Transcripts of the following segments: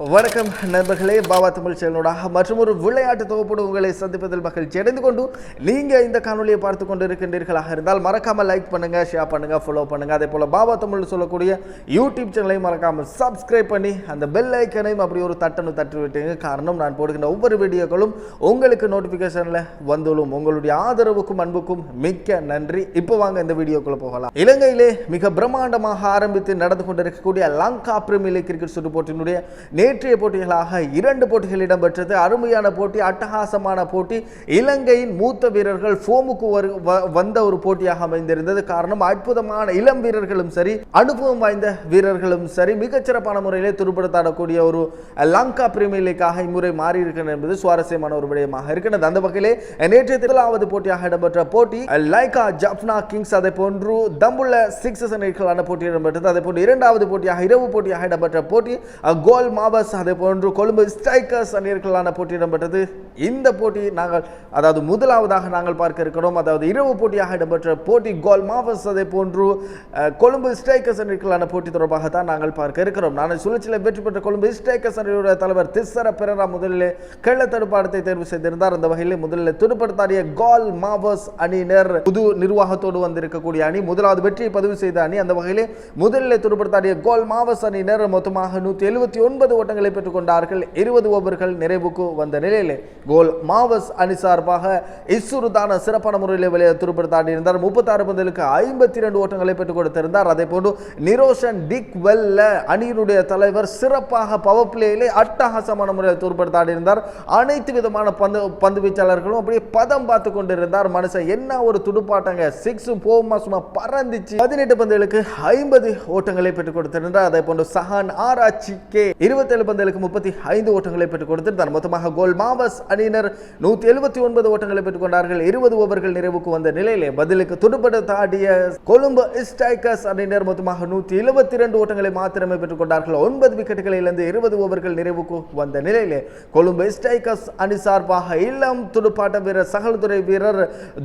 வணக்கம் நண்பர்களே பாபா தமிழ் சேனலோடாக மற்றும் ஒரு விளையாட்டு தொகுப்போடு உங்களை சந்திப்பதில் மகிழ்ச்சி அடைந்து கொண்டு நீங்கள் இந்த காணொலியை பார்த்து கொண்டு இருக்கின்றீர்களாக இருந்தால் மறக்காமல் லைக் பண்ணுங்கள் ஷேர் பண்ணுங்கள் ஃபாலோ பண்ணுங்கள் அதே போல் பாபா தமிழ் சொல்லக்கூடிய யூடியூப் சேனலையும் மறக்காமல் சப்ஸ்கிரைப் பண்ணி அந்த பெல் ஐக்கனையும் அப்படி ஒரு தட்டனு தட்டி விட்டுங்க. காரணம் நான் போடுகின்ற ஒவ்வொரு வீடியோக்களும் உங்களுக்கு நோட்டிஃபிகேஷனில் வந்துள்ளும். உங்களுடைய ஆதரவுக்கும் அன்புக்கும் மிக்க நன்றி. இப்போ வாங்க இந்த வீடியோக்குள்ளே போகலாம். இலங்கையிலே மிக பிரம்மாண்டமாக ஆரம்பித்து நடந்து கொண்டிருக்கக்கூடிய லங்கா பிரீமியர் லீக் கிரிக்கெட் சுற்று போட்டியினுடைய நேற்றைய போட்டிகளாக இரண்டு போட்டிகள் இடம்பெற்றது. அருமையான போட்டி அட்டகாசமான போட்டி. இலங்கையின் மூத்த வீரர்கள் ஃபோமுக்கு வந்த ஒரு போட்டியாக அமைந்திருந்தது. காரணம் அற்புதமான இளம் வீரர்களும் சரி அனுபவம் வாய்ந்த வீரர்களும் சரி மிகச்சிறப்பான முறையிலே துருப்படுத்தாடக்கூடிய ஒரு லங்கா பிரீமியர் லீக்காக இம்முறை மாறி இருக்கிறது என்பது சுவாரஸ்யமான ஒரு விடயமாக இருக்கிறது. அந்த வகையிலே நேற்றைய முதலாவது போட்டியாக இடம்பெற்ற போட்டி லைகா ஜப்னா கிங்ஸ் அதை போன்று தம்புள்ள சிக்ஸ் போட்டி இடம்பெற்றது. அதே போன்று இரண்டாவது போட்டியாக இரவு போட்டியாக இடம்பெற்ற போட்டி கோல் கோல் மாவஸ் அதே போன்று கொழும்பு ஸ்ட்ரைக்கர்ஸ் அணியர்களான போட்டி இடம்பெற்றது. இந்த போட்டி நாங்கள் அதாவது முதலாவதாக நாங்கள் பார்க்க இருக்கிறோம். அதாவது இரவு போட்டியாக இடம்பெற்ற போட்டி கோல் மாவஸ் அதே போன்று கொழும்பு ஸ்ட்ரைக்கர்ஸ் அணிகளான போட்டி தொடர்பாக தான் நாங்கள் பார்க்க இருக்கிறோம். நான் சுழற்சியில் வெற்றி பெற்ற கொழும்பு ஸ்ட்ரைக்கர்ஸ் அணியுடைய தலைவர் திசர பெரரா முதலில் கள்ள தடுப்பாடத்தை தேர்வு செய்திருந்தார். அந்த வகையில் முதலில் துடுப்படுத்தாடிய கோல் மாவஸ் அணியினர் புது நிர்வாகத்தோடு வந்திருக்கக்கூடிய அணி முதலாவது வெற்றியை பதிவு செய்த அணி. அந்த வகையில் முதலில் துடுப்படுத்தாடிய கோல் மாவஸ் அணியினர் மொத்தமாக நூற்றி எழுபத்தி ஒன்பது ஓட்டங்களை பெற்றுக்கொண்டார்கள். இருபது ஓவர்கள் நிறைவுக்கு வந்த நிலையில் கோல் மாவஸ் அணி சார்பாக இசுருதான சிறப்பான முறையில் வெளியே துடுப்படுத்தாடி இருந்தார் முப்பத்தாறு பந்தலுக்கு ஐம்பத்தி இரண்டு ஓட்டங்களை பெற்றுக் கொடுத்திருந்தார் அதே போன்று நிரோஷன் டிக் வெல்ல அணியினுடைய தலைவர் சிறப்பாக பவர் பிளேயிலே அட்டகாசமான முறையில் துடுப்படுத்தாடி இருந்தார் அனைத்து விதமான பந்து பந்து வீச்சாளர்களும் அப்படியே பதம் பார்த்து கொண்டிருந்தார். மனுஷன் என்ன ஒரு துடுப்பாட்டங்க. சிக்ஸும் போகுமா சும்மா பறந்துச்சு. பதினெட்டு பந்துகளுக்கு ஐம்பது ஓட்டங்களை பெற்றுக் கொடுத்திருந்தார் அதே போன்று சஹான் ஆராய்ச்சிக்கே இருபத்தேழு பந்துகளுக்கு முப்பத்தி ஐந்து ஓட்டங்களை பெற்றுக் கொடுத்திருந்தார் மொத்தமாக கோல் மாவஸ் அணியினர் நூற்றி எழுபத்தி ஒன்பது ஓட்டங்களை பெற்றுக் கொண்டார்கள். இருபது ஓவர்கள் நிறைவுக்கு வந்த நிலையிலே பதிலுக்கு துடுப்படுத்த ஆடிய கொழும்பு ஸ்ட்ரைக்கர்ஸ் அணியினர் மொத்தமாக நூற்றி எழுபத்தி இரண்டு ஓட்டங்களை மாத்திரமே பெற்றுக் கொண்டார்கள். ஒன்பது விக்கெட்டுகளை இழந்து இருபது ஓவர்கள் நிறைவுக்கு வந்த நிலையிலே கொழும்பு ஸ்ட்ரைக்கர்ஸ் அணி சார்பாக இளம் துடுப்பாட்ட வீரர் சகல்துறை வீரர்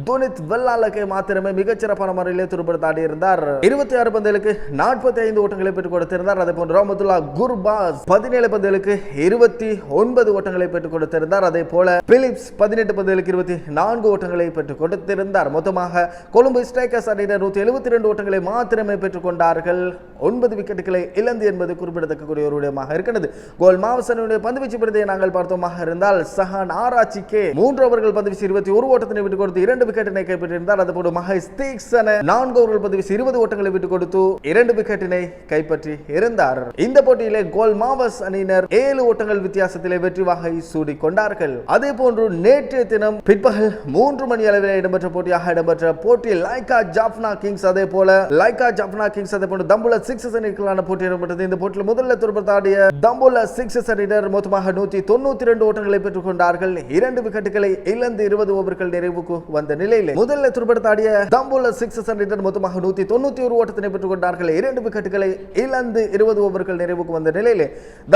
துனித் வெள்ளாலக்கை மாத்திரமே மிகச்சிறப்பான முறையிலே துடுப்படுத்த ஆடியிருந்தார் இருபத்தி ஆறு பந்துகளுக்கு நாற்பத்தி ஐந்து ஓட்டங்களை பெற்றுக் கொடுத்திருந்தார். அதே போன்று ரோமத்துல்லா குர்பாஸ் பதினேழு பதினேழு பந்துகளுக்கு இருபத்தி ஒன்பது ஓட்டங்களை பெற்றுக் கொடுத்திருந்தார். அதே போல பிலிப்ஸ் பதினெட்டு பந்துகளுக்கு இருபத்தி நான்கு ஓட்டங்களை பெற்றுக் கொடுத்திருந்தார். மொத்தமாக கொழும்பு ஸ்ட்ரைக்கர்ஸ் அணியினர் நூற்றி எழுபத்தி ரெண்டு ஓட்டங்களை மாத்திரமே பெற்றுக் கொண்டார்கள். ஒன்பது விக்கெட்டுகளை இழந்து என்பது குறிப்பிடத்தக்கக்கூடிய ஒரு விடயமாக இருக்கிறது. கோல் மாவசனுடைய பந்து வீச்சு பிரதியை நாங்கள் பார்த்தோமாக இருந்தால் சஹான் ஆராய்ச்சிக்கே மூன்று ஓவர்கள் பந்து வீசி இருபத்தி ஒரு ஓட்டத்தினை விட்டுக் கொடுத்து இரண்டு விக்கெட்டினை கைப்பற்றியிருந்தார். அதுபோல மகேஷ் தீக்ஷன நான்கு ஓவர்கள் பந்து வீசி இருபது ஓட்டங்களை விட்டுக் கொடுத்து இரண்டு விக்கெட்டினை கைப்பற்றி இருந்தார். இந்த போட்டியிலே கோல் மாவஸ் அணியினர் ஏழு ஓட்டங்கள் வித்தியாசத்திலே வெற்றி வாகை சூடிக் கொண்டார்கள் அதே போன்று நேற்றைய தினம் பிற்பகல் மூன்று மணி அளவில் இடம்பெற்ற போட்டியாக இடம்பெற்ற போட்டியில் லைகா ஜாப்னா கிங்ஸ் அதே போல லைகா ஜாப்னா கிங்ஸ் அதே போன்று தம்புல சிக்ஸஸ் அணிகளான போட்டி இடம்பெற்றது. இந்த போட்டியில் முதல்ல துருப்பத்தாடிய தம்புல சிக்ஸஸ் அணியினர் மொத்தமாக நூற்றி தொண்ணூத்தி இரண்டு ஓட்டங்களை பெற்றுக் கொண்டார்கள். இரண்டு விக்கெட்டுகளை இழந்து இருபது ஓவர்கள் நிறைவுக்கு வந்த நிலையில் முதல்ல துருப்படுத்தாடிய தம்புல சிக்ஸஸ் அணியினர் மொத்தமாக நூற்றி தொண்ணூத்தி ஒரு ஓட்டத்தினை பெற்றுக் கொண்டார்கள். இரண்டு விக்கெட்டுகளை இழந்து இருபது ஓவர்கள் நிறைவுக்கு வந்த நிலையில்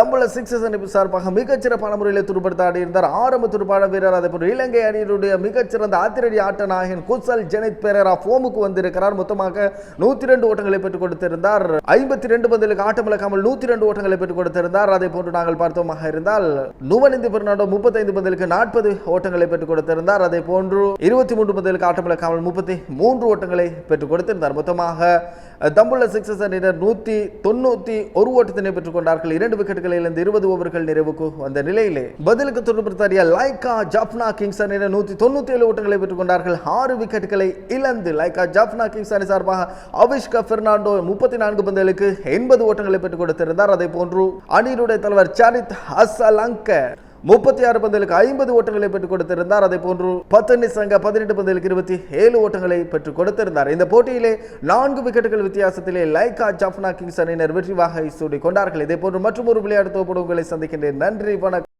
தம்புல சிக்ஸஸ் அணி சார்பாக மிகச்சிறப்பான முறையில் துடுப்படுத்தாடி இருந்தார் ஆரம்ப துடுப்பாட வீரர் அதே போன்று இலங்கை அணியினுடைய மிகச்சிறந்த ஆத்திரடி ஆட்ட நாயகன் குசல் ஜெனித் பெரேரா ஃபோமுக்கு வந்திருக்கிறார். மொத்தமாக நூத்தி ரெண்டு ஓட்டங்களை பெற்றுக் கொடுத்திருந்தார். ஐம்பத்தி ரெண்டு பந்திலுக்கு ஆட்டமிழக்காமல் நூத்தி ரெண்டு ஓட்டங்களை பெற்றுக் கொடுத்திருந்தார். அதே போன்று நாங்கள் பார்த்தோமாக இருந்தால் நுவனிந்து பெர்னாண்டோ முப்பத்தைந்து பந்திலுக்கு நாற்பது ஓட்டங்களை பெற்றுக் கொடுத்திருந்தார். அதே போன்று இருபத்தி மூன்று பந்திலுக்கு ஆட்டமிழக்காமல் முப்பத்தி மூன்று ஓட்டங்களை பெற்றுக் கொடுத்திருந்தார். மொத்தமாக தம்புள்ள சிக்ஸஸ் அணியினர் நூற்றி தொண்ணூற்றி ஒரு ஓட்டத்தினை பெற்றுக் கொண்டார்கள் இரண்டு விக்கெட்டுகளை இழந்து இருபது ஓவர்கள் நிறைவுக்கு வந்த நிலையிலே பதிலுக்கு துடுப்படுத்தாடிய லைகா ஜாப்னா கிங்ஸ் அணியினர் நூற்றி தொண்ணூற்றி ஏழு ஓட்டங்களை பெற்றுக்கொண்டார்கள். ஆறு விக்கெட்டுகளை இழந்து லைகா ஜாப்னா கிங்ஸ் அணி சார்பாக அவிஷ்கா பெர்னாண்டோ முப்பத்தி நான்கு பந்துகளுக்கு எண்பது ஓட்டங்களை பெற்றுக் கொடுத்திருந்தார். அதே போன்று அணியினுடைய தலைவர் சரித் ஹசலங்க முப்பத்தி ஆறு பந்தலுக்கு ஐம்பது ஓட்டங்களை பெற்றுக் கொடுத்திருந்தார். அதே போன்று பத்தனி சங்க பதினெட்டு பந்தலுக்கு இருபத்தி ஏழு ஓட்டங்களை பெற்றுக் கொடுத்திருந்தார். இந்த போட்டியிலே நான்கு விக்கெட்டுகள் வித்தியாசத்திலே லைகா ஜாஃப்னா கிங்ஸ் அணியினர் வெற்றி வாகை சூடி கொண்டார்கள். இதே போன்று மற்றும் ஒரு விளையாட்டு தொகுப்பு உங்களை சந்திக்கின்றேன். நன்றி வணக்கம்.